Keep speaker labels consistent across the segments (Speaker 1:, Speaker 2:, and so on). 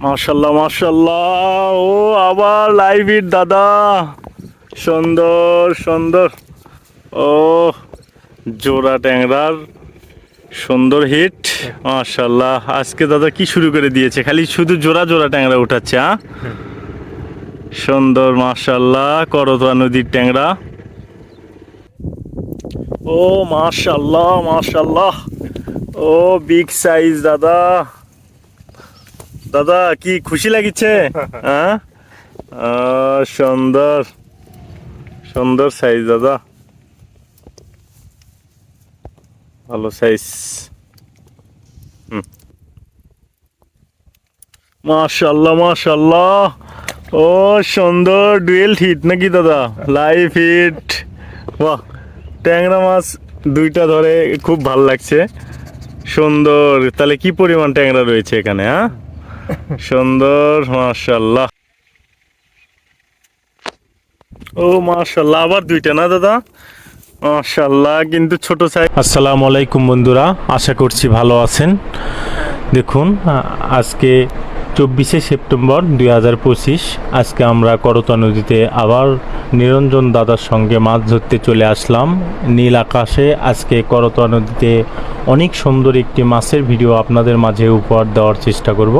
Speaker 1: মাশাল্লাহ মাশাল্লাহ। ও, আবার লাইভ ইট দাদা। সুন্দর সুন্দর। ও, জোড়া ট্যাংরার সুন্দর হিট মাশাল্লাহ। আজকে দাদা কি শুরু করে দিয়েছে? খালি শুধু জোড়া জোড়া ট্যাংরা উঠাচ্ছে হ্যাঁ? সুন্দর, মাশাল্লাহ। করতোয়া নদীর ট্যাংরা। ও, মাশাল্লাহ মাশাল্লাহ। ও বিগ সাইজ দাদা। দাদা কি খুশি লাগিছে? হ্যাঁ? সুন্দর। সুন্দর সাইজ দাদা। ভালো সাইজ মাশাল্লাহ মাশাল্লাহ। ও সুন্দর ডুয়েল হিট নাকি দাদা? লাইভ হিট বাহ! ট্যাংরা মাছ দুইটা ধরে খুব ভালো লাগছে। সুন্দর। তাহলে কি পরিমাণ ট্যাংরা রয়েছে এখানে হ্যাঁ? সুন্দর মাশাল্লাহ ও মাশাল্লাহ আবার দুইটা না, দাদা? মাশাল্লাহ কিন্তু ছোট সাইজ। আসসালামু আলাইকুম, বন্ধুরা। আশা করছি ভালো আছেন। দেখুন আজকে চব্বিশে সেপ্টেম্বর দুই হাজার পঁচিশ, আজকে আমরা করতা নদীতে আবার নিরঞ্জন দাদার সঙ্গে মাছ ধরতে চলে আসলাম। নীল আকাশে আজকে করতা নদীতে অনেক সুন্দর একটি মাছের ভিডিও আপনাদের মাঝে উপহার দেওয়ার চেষ্টা করব।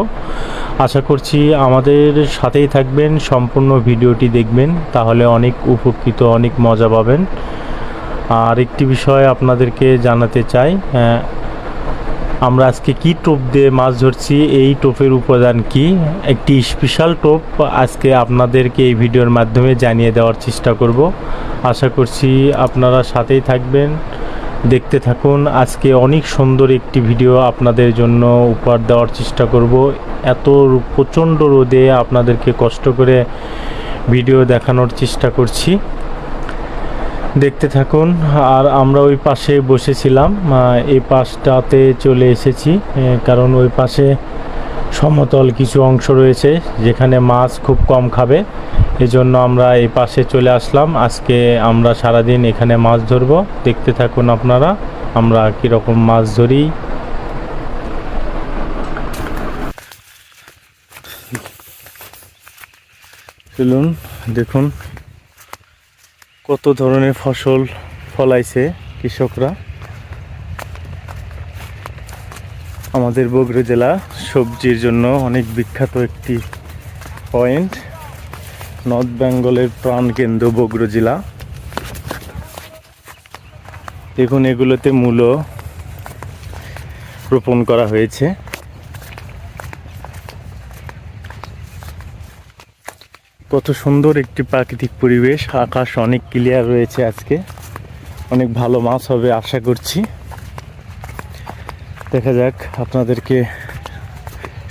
Speaker 1: আশা করছি আমাদের সাথেই থাকবেন, সম্পূর্ণ ভিডিওটি দেখবেন, তাহলে অনেক উপকৃত, অনেক মজা পাবেন। আর একটি বিষয় আপনাদেরকে জানাতে চাই আমরা আজকে কি টোপ দিয়ে মাছ ধরছি? এই টোপের উপাদান কি? একটি স্পেশাল টোপ আজকে আপনাদেরকে এই ভিডিওর মাধ্যমে জানিয়ে দেওয়ার চেষ্টা করব। আশা করছি আপনারা সাথেই থাকবেন। দেখতে থাকুন, আজকে অনেক সুন্দর একটি ভিডিও আপনাদের জন্য উপহার দেওয়ার চেষ্টা করব। এত প্রচণ্ড রোদে আপনাদেরকে কষ্ট করে ভিডিও দেখানোর চেষ্টা করছি। দেখতে থাকুন। আর আমরা ওই পাশে বসেছিলাম। এই পাশটাতে চলে এসেছি। কারণ ওই পাশে সমতল কিছু অংশ রয়েছে, যেখানে মাছ খুব কম খাবে। এজন্য আমরা এই পাশে চলে আসলাম। আজকে আমরা সারাদিন এখানে মাছ ধরবো। দেখতে থাকুন আপনারা, আমরা কীরকম মাছ ধরি। চলুন দেখুন। কত ধরনের ফসল ফলাইছে কৃষকরা? আমাদের বগুড়া জেলা সবজির জন্য অনেক বিখ্যাত একটি পয়েন্ট, নর্থ বেঙ্গলের প্রাণকেন্দ্র বগুড়া জেলা। দেখুন, এগুলোতে মূল রোপণ করা হয়েছে। কত সুন্দর একটি প্রাকৃতিক পরিবেশ। আকাশ অনেক ক্লিয়ার রয়েছে আজকে। অনেক ভালো মাছ হবে আশা করছি। দেখা যাক আপনাদেরকে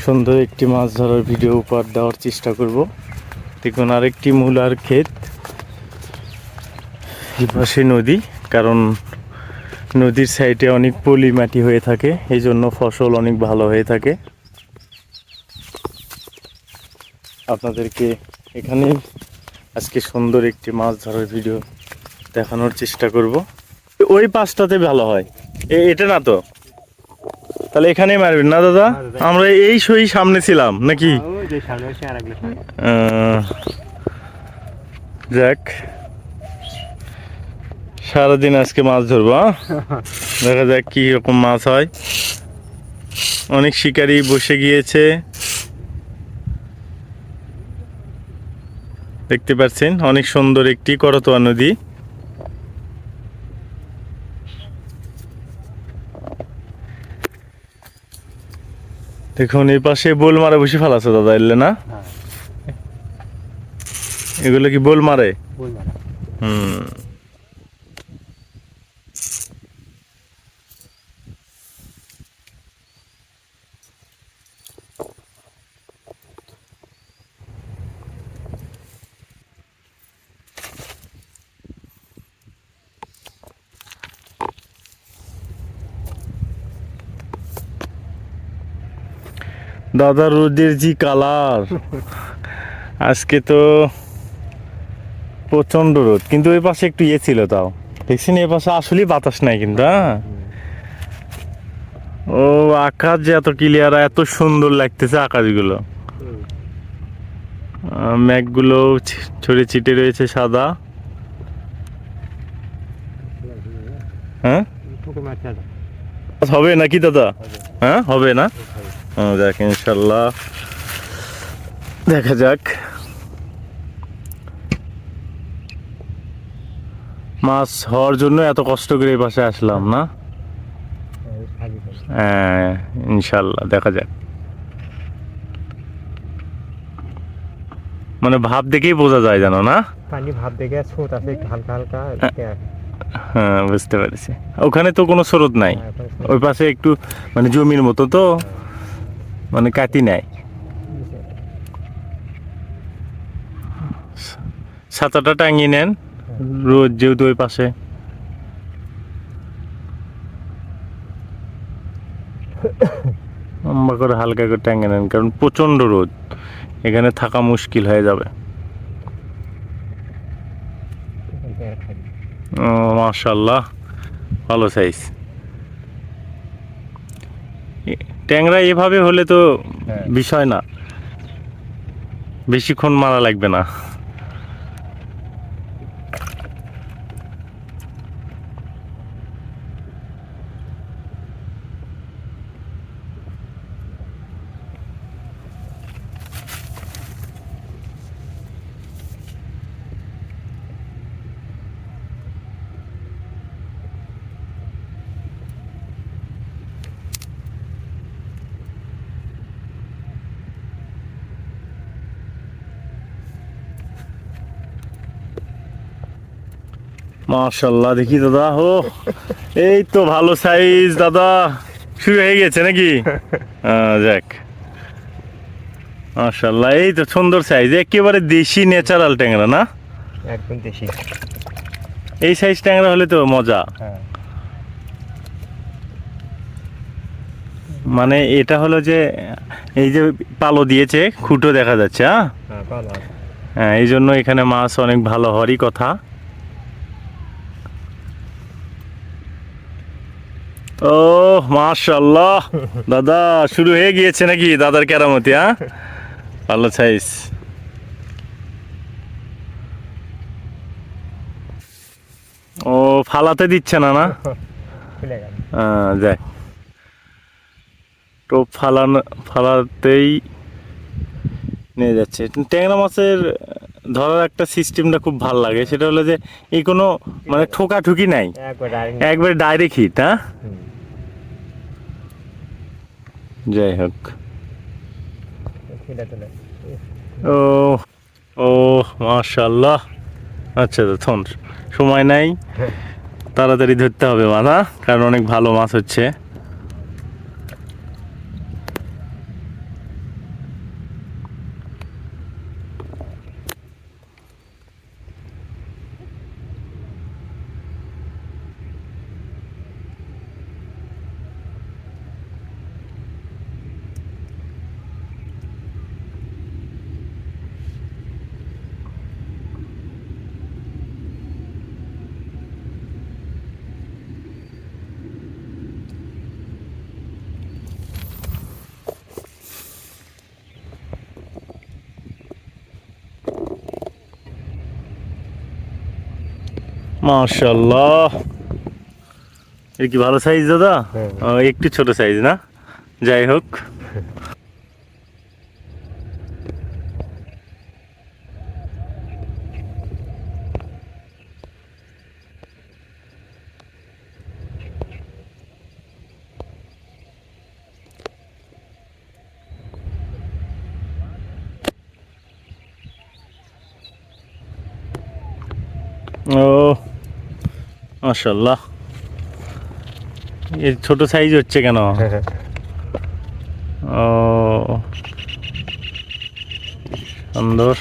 Speaker 1: সুন্দর একটি মাছ ধরার ভিডিও উপহার দেওয়ার চেষ্টা করব। দেখুন, আরেকটি মূলার ক্ষেত। পাশে নদী, কারণ নদীর সাইডে অনেক পলি মাটি হয়ে থাকে এই জন্য ফসল অনেক ভালো হয়ে থাকে। আপনাদেরকে এখানে আজকে সুন্দর একটি মাছ ধরার ভিডিও দেখানোর চেষ্টা করব। ওই পাশটাতে ভালো হয়। এ- এটা না তো? তাহলে এখানেই মারবেন না দাদা? আমরা এই সই সামনে ছিলাম নাকি? যাক। সারাদিন আজকে মাছ ধরবো? দেখা যাক কি রকম মাছ হয়। অনেক শিকারি বসে গিয়েছে। দেখতে পাচ্ছেন অনেক সুন্দর একটি করতোয়া নদী। দেখুন এই পাশে বোল মারে বসে ফেলাছে দাদা এলে না? এগুলো কি বোল মারে। হুম। দাদা রোদের জি কালার। আজকে তো প্রচণ্ড রোদ কিন্তু ওই পাশে একটু ইয়ে ছিল তাও। দেখছেন এই পাশে আসলেই বাতাস নাই কিন্তু হ্যাঁ? ও আকাশ যে এত ক্লিয়ার এত সুন্দর লাগতেছে আকাশগুলো। আহ, ম্যাগগুলো ছি- ছড়িয়ে ছিটে রয়েছে সাদা। হ্যাঁ? হবে নাকি দাদা? হ্যাঁ হবে না? দেখ ইনশাল্লাহ। দেখা যাক। মাছ হওয়ার জন্য এত কষ্ট করে এই পাশে আসলাম না? হ্যাঁ ইনশাল্লাহ দেখা যাক। মানে ভাব দেখেই বোঝা যায় জানো না?
Speaker 2: পানি ভাব দেখে স্রোত আছে একটু হালকা হালকা
Speaker 1: হ্যাঁ। বুঝতে পেরেছি। ওখানে তো কোনো স্রোত নাই।
Speaker 2: হ্যাঁ।
Speaker 1: ওই পাশে একটু মানে জমির মতো তো। মানে কাটি নাই। ছাতাটা টাঙিয়ে নেন, রোদ যেহেতু ওই পাশে। লম্বা করে হালকা করে টাঙিয়ে নেন, কারণ প্রচণ্ড রোদ। এখানে থাকা মুশকিল হয়ে যাবে। মাশাল্লাহ, ভালো সাইজ ট্যাংরা এভাবে হলে তো
Speaker 2: হ্যাঁ।
Speaker 1: বিষয় না বেশিক্ষণ মারা লাগবে না মাশাল্লাহ দেখি দাদা ও এই তো ভালো সাইজ দাদা। শুরু হয়ে গেছে নাকি? যাক। মাশাল্লাহ এই তো সুন্দর সাইজ একেবারে দেশি ন্যাচারাল ট্যাংরা না?
Speaker 2: একদম দেশি।
Speaker 1: এই সাইজ ট্যাংরা হলে তো মজা।
Speaker 2: হ্যাঁ।
Speaker 1: মানে এটা হলো যে এই যে পালো দিয়েছে খুঁটো দেখা যাচ্ছে হ্যাঁ?
Speaker 2: হ্যাঁ
Speaker 1: হ্যাঁ এই জন্য এখানে মাছ অনেক ভালো হওয়ারই কথা। ও মাশাল্লাহ দাদা শুরু হয়ে গিয়েছে নাকি দাদার কেরামতি হ্যাঁ? ভালো সাইজ ও ফালাতে দিচ্ছে না না? যাক টোপ ফালানো ফালাতেই নিয়ে যাচ্ছে। ট্যাংরা মাছের ধরার একটা সিস্টেমটা খুব ভালো লাগে। সেটা হলো যে এই কোনো মানে ঠোকাঠুকি নাই।
Speaker 2: একবার
Speaker 1: একবারে ডাইরেক্ট হিট হ্যাঁ? যাই হোক। ও ও মাশাল্লাহ আচ্ছা তো থন সময় নাই। তাড়াতাড়ি ধরতে হবে মাথা কারণ অনেক ভালো মাছ হচ্ছে। মাশাল্লাহ এর কি ভালো সাইজ দাদা?
Speaker 2: হ্যাঁ।
Speaker 1: একটু ছোট সাইজ না? যাই হোক ও মাশাল্লাহ এর ছোট সাইজ হচ্ছে কেন? ও সুন্দর।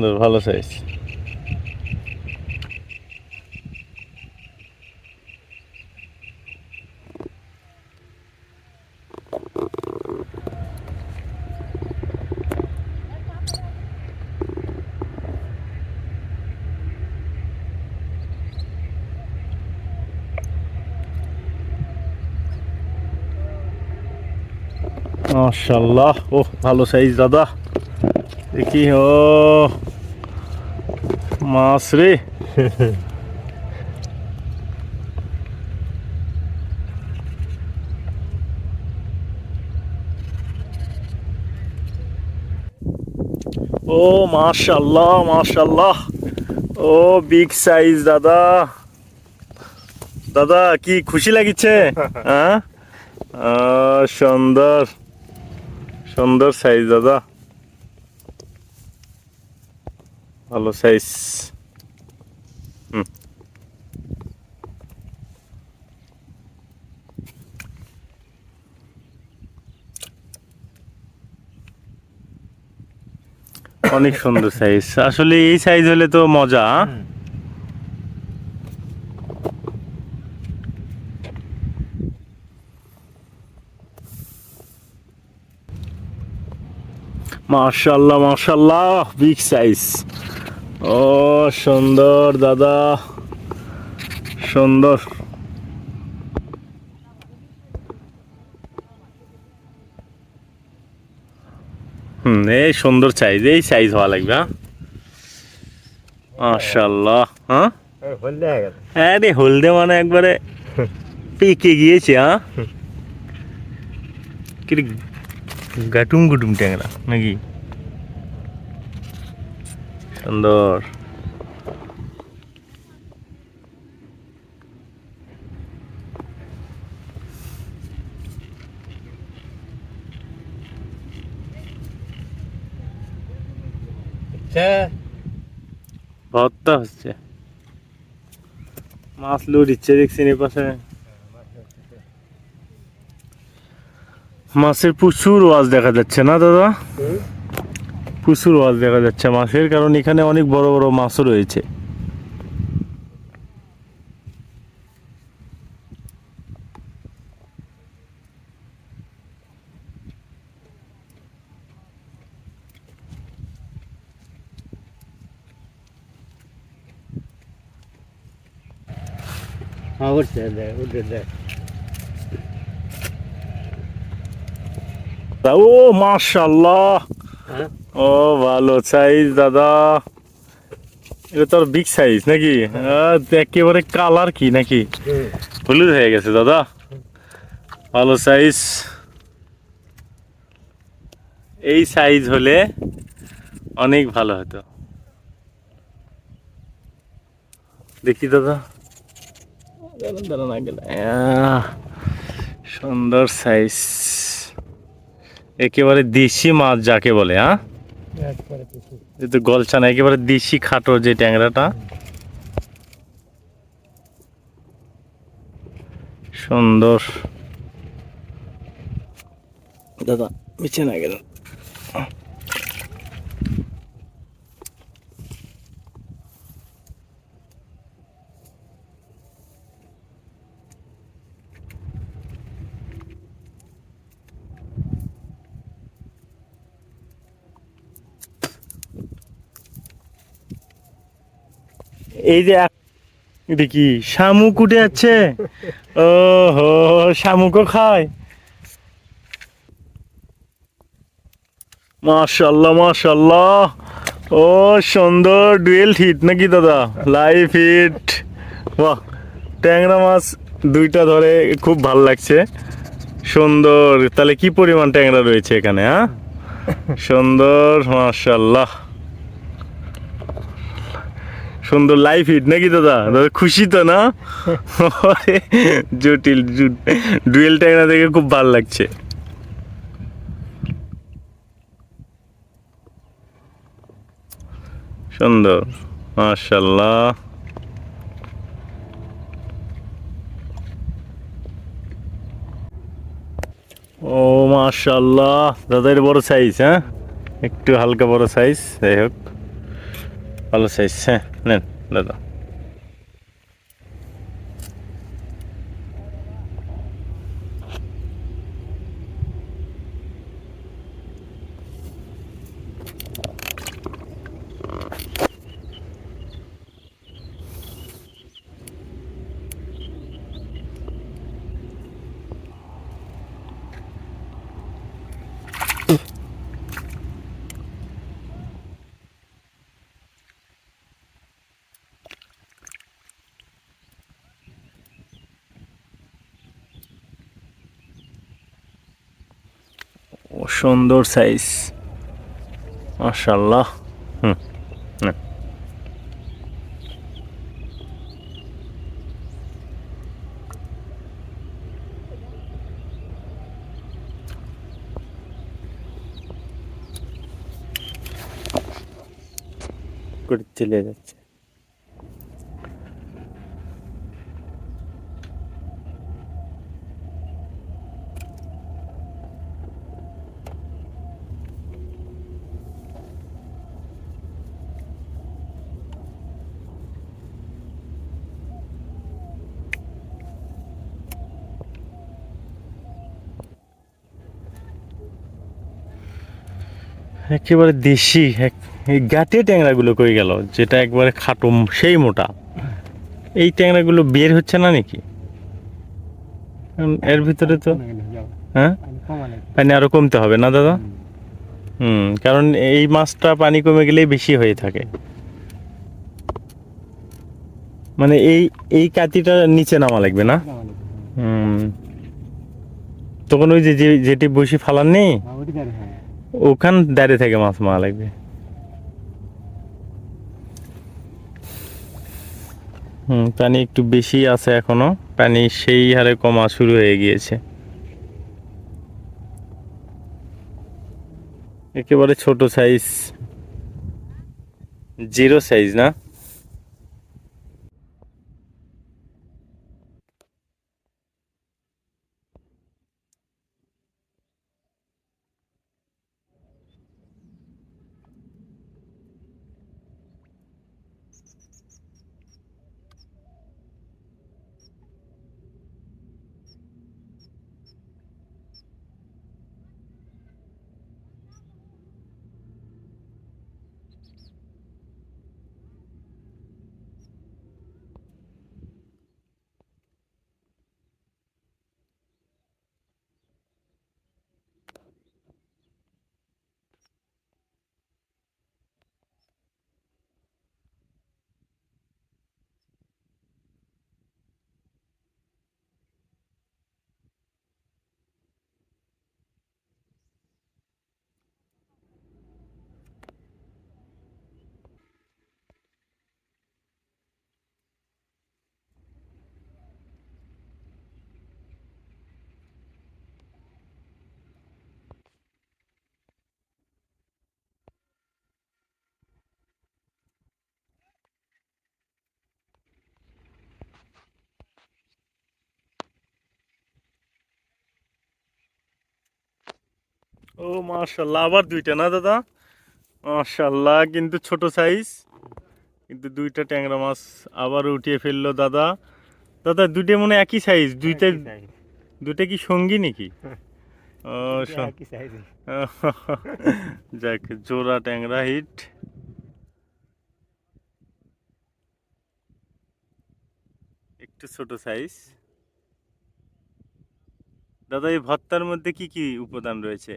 Speaker 1: সুন্দর ভালো সাইজ মাশাল্লাহ ও ভালো সাইজ দাদা। দেখি ও। মাছ রে ও মাশাল্লাহ মাশাল্লাহ। ও বিগ সাইজ দাদা। দাদা কি খুশি লাগিছে? হ্যাঁ? সুন্দর। সুন্দর সাইজ দাদা। ভালো সাইজ অনেক সুন্দর সাইজ আসলে এই সাইজ হলে তো মজা? মাশাল্লাহ মাশাল্লাহ বিগ সাইজ ও সুন্দর দাদা। সুন্দর। হুম এই সুন্দর সাইজ এই সাইজ হওয়া লাগবে হ্যাঁ? মাশাল্লাহ হ্যাঁ?
Speaker 2: হয়ে
Speaker 1: আরে হলদে মানে একবারে পেকে গিয়েছে হ্যাঁ? কি রে, গাটুম গুটুম ট্যাংরা নাকি? সুন্দর। ভর্তা হচ্ছে। মাছ লুট ইচ্ছে দেখছি এ পাশে। মাছের প্রচুর ওয়াজ দেখা যাচ্ছে না দাদা? প্রচুর মাছ দেখা যাচ্ছে। মাছের কারণ এখানে অনেক বড় বড় মাছও রয়েছে।
Speaker 2: হ্যাঁ
Speaker 1: ও মাশাল্লাহ
Speaker 2: হ্যাঁ?
Speaker 1: ও, ভালো সাইজ দাদা। এটা তোর বিগ সাইজ নাকি? একেবারে কালার কি নাকি? হলুদ হয়ে গেছে, দাদা। ভালো সাইজ এই সাইজ হলে অনেক ভালো হতো। দেখি, দাদা। সুন্দর সাইজ একেবারে দেশি মাছ যাকে বলে হ্যাঁ এই তো গলছা না একেবারে দেশি খাটো যে ট্যাংরাটা। সুন্দর। দাদা বেছে না গেল। এই যে এটা কি? শামুক উঠে যাচ্ছে? ও হো শামুকও খায়। মাশাল্লাহ মাশাল্লাহ। ও, সুন্দর ডুয়েল হিট নাকি দাদা? Live heat. বাহ, ট্যাংরা মাছ দুইটা ধরে খুব ভালো লাগছে। সুন্দর। তাহলে কি পরিমাণ ট্যাংরা রয়েছে এখানে হ্যাঁ? সুন্দর, মাশাল্লাহ। সুন্দর লাইফ হিট নাকি দাদা? দাদা খুশি তো, না? জটিল ডুয়েল ট্যাংরা দেখে খুব ভালো লাগছে। সুন্দর মাশাল্লাহ ও মাশাল্লাহ দাদা এর বড় সাইজ হ্যাঁ? একটু হালকা বড় সাইজ যাই হোক। ভালো সাইজ হ্যাঁ নেন দাদা। সুন্দর সাইজ মাশাল্লাহ হুম নেন। করে চলে যাচ্ছে একেবারে দেশি এক- এই গাটে ট্যাংরাগুলো কই গেল? যেটা একবারে খাটো সেই মোটা। এই ট্যাংরাগুলো বের হচ্ছে না নাকি? কারণ এর ভিতরে তো হ্যাঁ? পানি আরও কমতে হবে না দাদা? হুম। কারণ এই মাছটা পানি কমে গেলেই বেশি হয়ে থাকে। মানে এই এই কাতিটা নিচে নামা লাগবে না? হুম। তখন ওই যে যে- যেটি বসি ফালান নেই ওখান দাঁড়িয়ে থেকে মাছ মারা লাগবে। হুম, পানি একটু বেশি আছে এখনও। পানি সেই হারে কমা শুরু হয়ে গিয়েছে। একেবারে ছোট সাইজ জিরো সাইজ না? ও মাশাল্লাহ আবার দুইটা না দাদা? মাশাল্লাহ কিন্তু ছোট সাইজ কিন্তু দুইটা ট্যাংরা মাছ আবার উঠিয়ে ফেলল দাদা। দাদা দুইটা মনে একই সাইজ দুইটা দুইটা কি সঙ্গী নাকি? যাক জোড়া ট্যাংরা হিট একটু ছোট সাইজ দাদা এই ভর্তার মধ্যে কি কি উপাদান রয়েছে?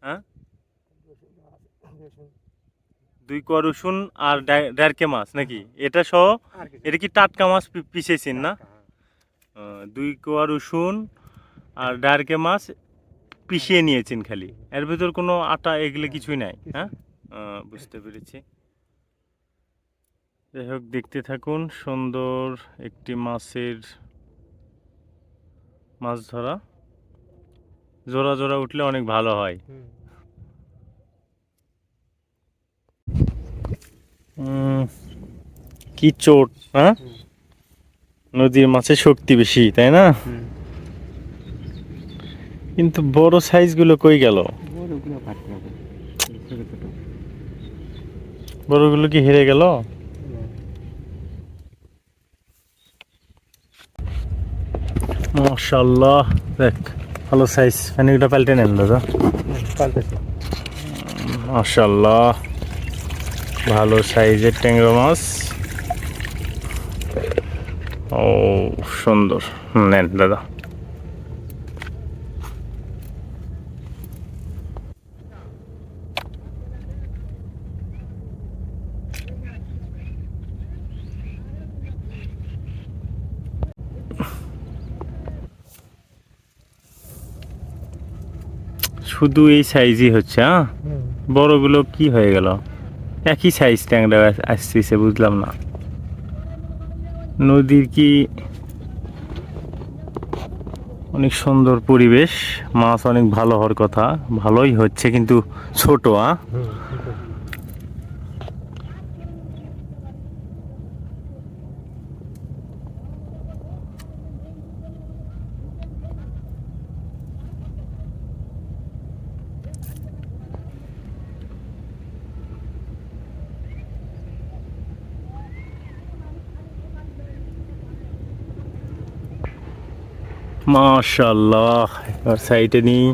Speaker 1: হ্যাঁ? দুই কোয়া রসুন আর ডা- দেড়কে মাছ নাকি? এটা সহ এটা কি টাটকা মাছ পি- পিষেছেন না? দুই কোয়া রসুন আর ডারকে মাছ পিষিয়ে নিয়েছেন খালি। এর ভিতর কোনো আটা এগুলো কিছুই নাই হ্যাঁ? বুঝতে পেরেছি। যাই হোক দেখতে থাকুন সুন্দর একটি মাছের মাছ ধরা। জোড়া জোড়া উঠলে অনেক ভালো হয়। কি চোট হ্যাঁ? নদীর মাছের শক্তি বেশি তাই না? কিন্তু বড় সাইজগুলো কই গেল? বড়গুলো কি হেরে গেল? মাশাল্লাহ দেখ। ভালো সাইজ পানিটা পাল্টে নেন দাদা। মাশাল্লাহ ভালো সাইজের ট্যাংরা মাছ। ও সুন্দর। নেন দাদা। শুধু এই সাইজই হচ্ছে হ্যাঁ? বড়গুলো কি হয়ে গেল? একই সাইজ ট্যাংরা আস- আসতেছে বুঝলাম না। নদীর কি অনেক সুন্দর পরিবেশ? মাছ অনেক ভালো হওয়ার কথা। ভালোই হচ্ছে কিন্তু ছোট আ মাশাল্লাহ এবার সাইডে নিয়ে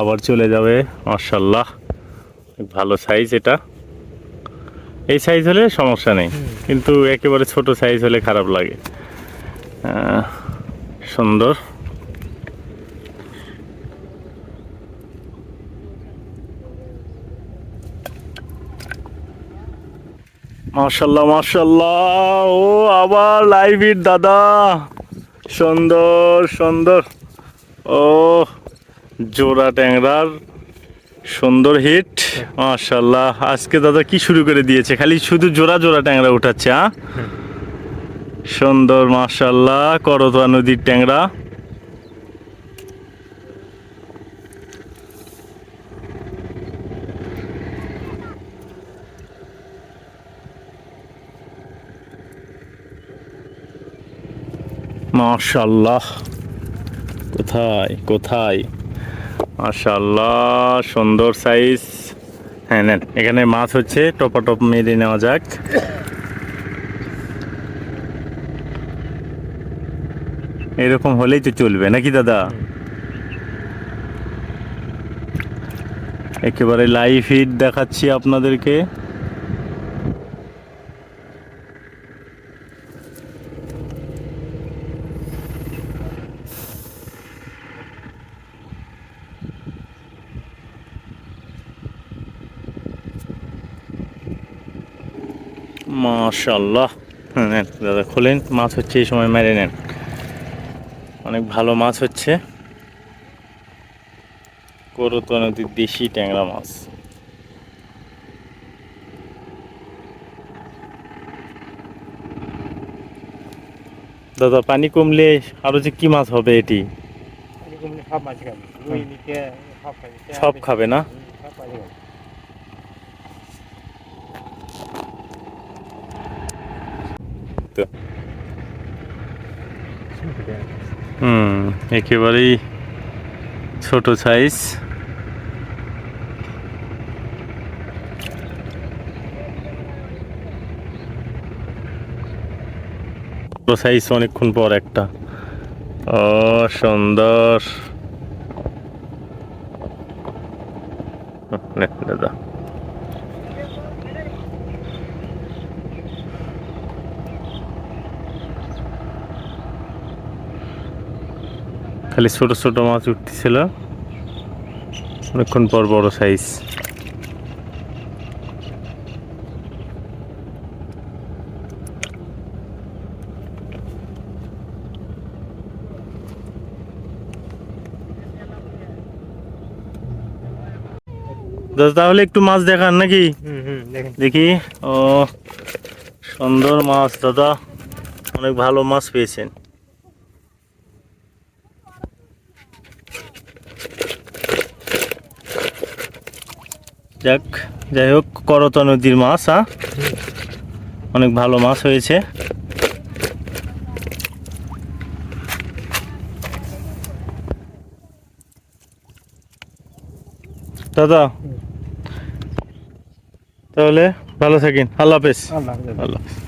Speaker 1: আবার চলে যাবে। মাশাল্লাহ ভালো সাইজ এটা। এই সাইজ হলে সমস্যা নেই কিন্তু একেবারে ছোট সাইজ হলে খারাপ লাগে। সুন্দর। মাশাল্লাহ মাশাল্লাহ ও আবার লাইভ দাদা। সুন্দর সুন্দর। ও জোড়া ট্যাংরার সুন্দর হিট। মাশাল্লাহ আজকে দাদা কি শুরু করে দিয়েছে? খালি শুধু জোড়া জোড়া ট্যাংরা উঠাচ্ছে হ্যাঁ সুন্দর মাশাল্লাহ করতোয়া নদীর ট্যাংরা। মাশাল্লাহ। কোথায়? কোথায়? মাশাল্লাহ, সুন্দর সাইজ হ্যাঁ নেন, এখানে মাছ হচ্ছে, টপাটপ মেরে নেওয়া যাক। এরকম হলেই তো চলবে, নাকি দাদা? একেবারে লাইভ হিট দেখাচ্ছি আপনাদেরকে। মাশাল্লাহ হ্যাঁ, নেন দাদা খোলেন মাছ হচ্ছে এই সময় মেরে নেন। অনেক ভালো মাছ হচ্ছে। করতো নদীর দেশি ট্যাংরা মাছ। দাদা পানি কমলে আরও যে কি মাছ হবে এটি?
Speaker 2: সব খাবে।
Speaker 1: না?
Speaker 2: হুম, সব মাছ খাবে।
Speaker 1: তো হুম একেবারেই ছোট সাইজ সাইজ অনেকক্ষণ পর একটা। ও সুন্দর নে, দাদা খালি ছোট ছোট মাছ উঠতেছিল। অনেকক্ষণ পর বড় সাইজ দাদা তাহলে একটু মাছ দেখান নাকি? দেখি। ও সুন্দর মাছ দাদা। অনেক ভালো মাছ পেয়েছেন। যাক যাই হোক করতা নদীর মাছ হ্যাঁ? অনেক ভালো মাছ হয়েছে। দাদা তাহলে
Speaker 2: ভালো থাকেন।
Speaker 1: আল্লাহ হাফেজ।
Speaker 2: আল্লাহ হাফেজ।